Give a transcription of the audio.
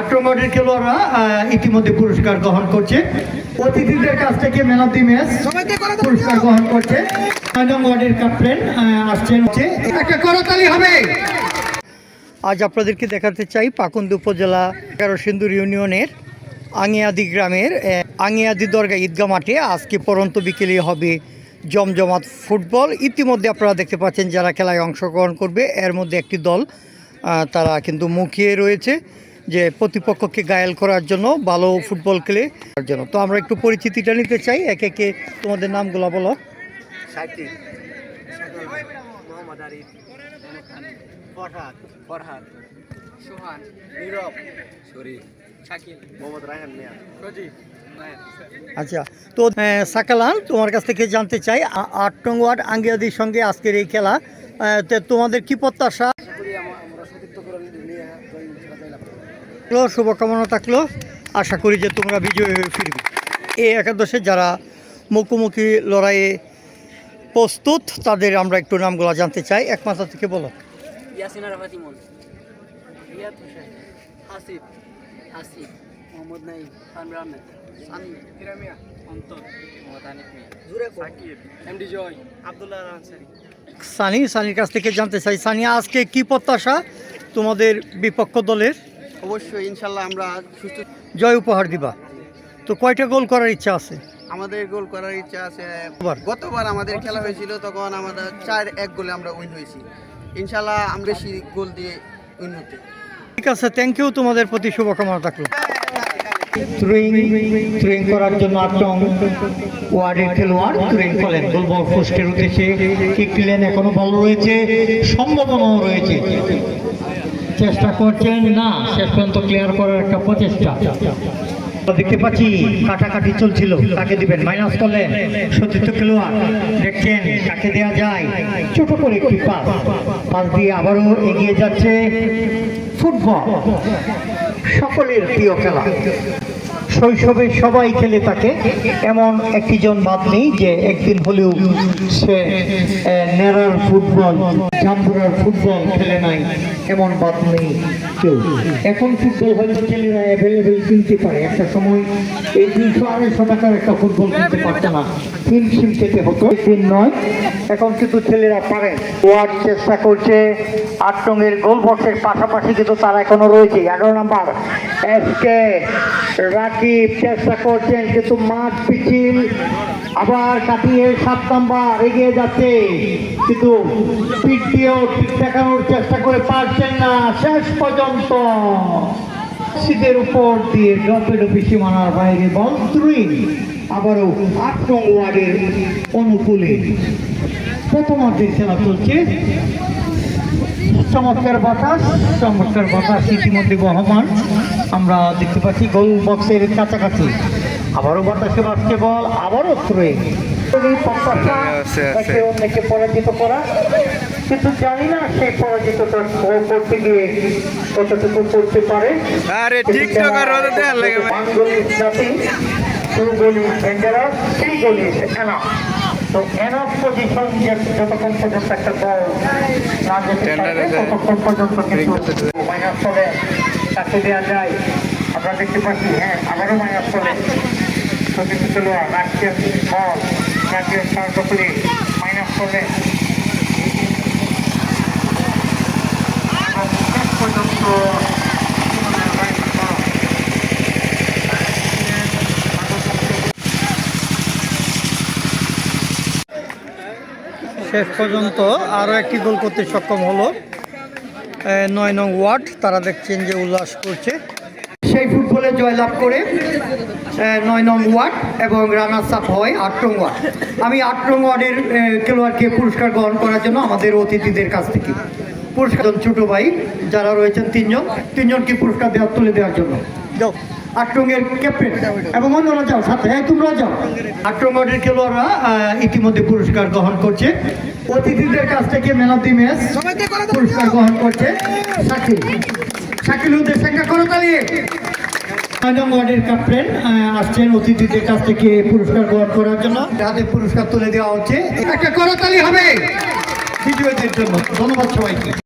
আক্রমণের খেলোয়াড়রা ইতিমধ্যে পুরস্কার গ্রহণ করছে। অতিথিদের কাছ থেকে ম্যান অফ দি ম্যাচ পুরস্কার গ্রহণ করছে। ক্যাপ্টেন আসছেন একটা করতালি হবে। আজ আপনাদেরকে দেখাতে চাই পাকুন্দ উপজেলা সিন্দুর ইউনিয়নের আঙিয়াদি গ্রামের আঙিয়াদি দরগা ঈদগাহ মাঠে আজকে পরন্ত বিকেলে হবে জমজমাট ফুটবল। ইতিমধ্যে আপনারা দেখতে পাচ্ছেন যারা খেলায় অংশগ্রহণ করবে, এর মধ্যে একটি দল তারা কিন্তু মুখিয়ে রয়েছে। যে প্রতিপক্ষকে গায়েল করার জন্য ভালো ফুটবল খেলে করার জন্য। তো আমরা একটু পরিচিতিটা নিতে চাই একে একে তোমাদের নামগুলো বলো। সাকিব। মোহাম্মদ আরিফ। ফরহাদ। ফরহাদ। সোহান। নীরব। শরীফ। শাকিল। মোহাম্মদ রায়হান মিয়া। সজীব আচ্ছা তো সাকালান তোমার কাছ থেকে জানতে চাই আট নং ওয়ার্ড আঙ্গিয়াদির সঙ্গে আজকের এই খেলা। তো তোমাদের কি প্রত্যাশা? থাকল, শুভকামনা থাকল। আশা করি যে তোমরা বিজয়ী হয়ে ফিরবে। এই একাদশে যারা মুখোমুখি লড়াইয়ে প্রস্তুত তাদের আমরা একটু নামগুলো জানতে চাই। এক মাথা থেকে বলো? ইয়াসিন আরাফাত ইমন। রিয়াদ হোসেন আসিফ আসিফ মোহাম্মদ নাইম সানরা আহমেদ সানি ইরামিয়া অন্তর মোহাম্মদ আনিফ মিয়া জুরে সাকিব এমডি জয় আব্দুল্লাহ আনসারি। সানি সানির কাছ থেকে জানতে চাই। সানি আজকে কি প্রত্যাশা তোমাদের বিপক্ষ দলের? অবশ্যই ইনশাল্লাহ আমরা সুস্থ জয় উপহার দিবা। তো কয়টা গোল করার ইচ্ছা আছে? আমাদের গোল করার ইচ্ছা আছে? গতবার আমাদের খেলা হয়েছিল তখন আমাদের চার এক গোলে আমরা উইন হয়েছি। ইনশাল্লাহ আমরা বেশি গোল দিয়ে উইন হতে। ঠিক আছে থ্যাংক ইউ তোমাদের প্রতি শুভকামনা থাকল। করার জন্য আটজন ওয়ার্ডের খেলোয়াড় থ্রোয়িং করেন গোলবল পোস্টের উদ্দেশ্যে কিক দিলেন এখনও বল রয়েছে সম্ভাবনাও রয়েছে। চেষ্টা করছেন? না, শেষ পর্যন্ত ক্লিয়ার করার একটা প্রচেষ্টা। দেখতে পাচ্ছি, কাটাকাটি চলছিল। তাকে দিবেন মাইনাস করলেন। সতীর্থ খেলোয়াড়, দেখছেন, তাকে দেওয়া যায়। ছোট করে একটি পাস। পাস দিয়ে আবারও এগিয়ে যাচ্ছে ফুটবল। সকলের প্রিয় খেলা। শৈশবে সবাই খেলে থাকে। এমন একটি জন বাদ নেই যে একদিন হলেও সে নেড়ার ফুটবল, জাম্বুরার ফুটবল খেলে নাই। এমন বাদ নেই কেউ। এখন ফুটবল হয়তো ছেলেরা অ্যাভেলেবেল কিনতে পারে। একটা সময় এই দুইশো আড়াইশো টাকার একটা ফুটবল কিনতে পারতো না। সিম খেতে হতো। দিন নয় এখন কিন্তু ছেলেরা পারে, ওয়ার্ড চেষ্টা করছে আট রঙের গোল বক্সের পাশাপাশি কিন্তু তারা এখনও রয়েছে। এগারো নাম্বার এসকে রাকিব চেষ্টা করছেন, কিন্তু মাঠ পিছিল, আবার কাটিয়ে সাত নাম্বার, এগিয়ে যাচ্ছে। কিন্তু পিঠ দিয়েও দেখানোর চেষ্টা করে পারছেন না, শেষ পর্যন্ত। শীতের উপর দিয়ে ডপে ডপে সীমানার বাইরে থ্রুই আবারও আট নং ওয়ার্ডের অনুকূলে প্রথমার্ধের খেলা চলছে। চমৎকার বাতাস চমৎকার বাতাস ইতিমধ্যে বহমান। আমরা দেখতে পাচ্ছি গোল বক্সের কাছাকাছি। আবারও বাতাসে বাসছে বল আবারও থ্রোয়ে একে অন্যকে পরাজিত করা। কিন্তু জানি না সেই পরাজিতটা করতে গিয়ে কতটুকু করতে পারে। আরে তো যে যতক্ষণ পর্যন্ত একটা বল না যেতে Tender পারবে এ যায়। ততক্ষণ পর্যন্ত কিন্তু Ring করতে দেয়। মাইনাস চলে তাকে দেওয়া যায় আমরা দেখতে পাচ্ছি হ্যাঁ আবারও মাইনাস চলে বল রাখলেন তার কপলে মাইনাস চলে এবং শেষ পর্যন্ত শেষ পর্যন্ত আরও একটি গোল করতে সক্ষম হলো। নয় নং ওয়ার্ড, তারা দেখছেন যে উল্লাস করছে। সেই ফুটবলে জয়লাভ করে নয় নং ওয়ার্ড এবং রানার্স আপ হয় আট নং ওয়ার্ড। আমি আট নং ওয়ার্ডের খেলোয়াড়কে পুরস্কার গ্রহণ করার জন্য আমাদের অতিথিদের কাছ থেকে পুরস্কার। ছোট ভাই, যারা রয়েছেন তিনজন, তিনজনকে পুরস্কার দেওয়া, তুলে দেওয়ার জন্য। যাও ক্যাপ্টেন এবং অন্যরা যাও, সাথে। হ্যাঁ তোমরা যাও। আট ওয়ার্ডের খেলোয়াড়রা ইতিমধ্যে পুরস্কার গ্রহণ করছে। অতিথিদের কাছ থেকে ম্যান অফ দি ম্যাচ পুরস্কার গ্রহণ করছে শাকিল। শাকিল উদ্দেশ্যে একটা করো তালিয়ে ওয়ার্ডের ক্যাপ্টেন আসছেন অতিথিদের কাছ থেকে পুরস্কার গ্রহণ করার জন্য। হাতে পুরস্কার তুলে দেওয়া হচ্ছে। একটা করতালি হবে। বিজয়ীদের জন্য। ধন্যবাদ সবাইকে।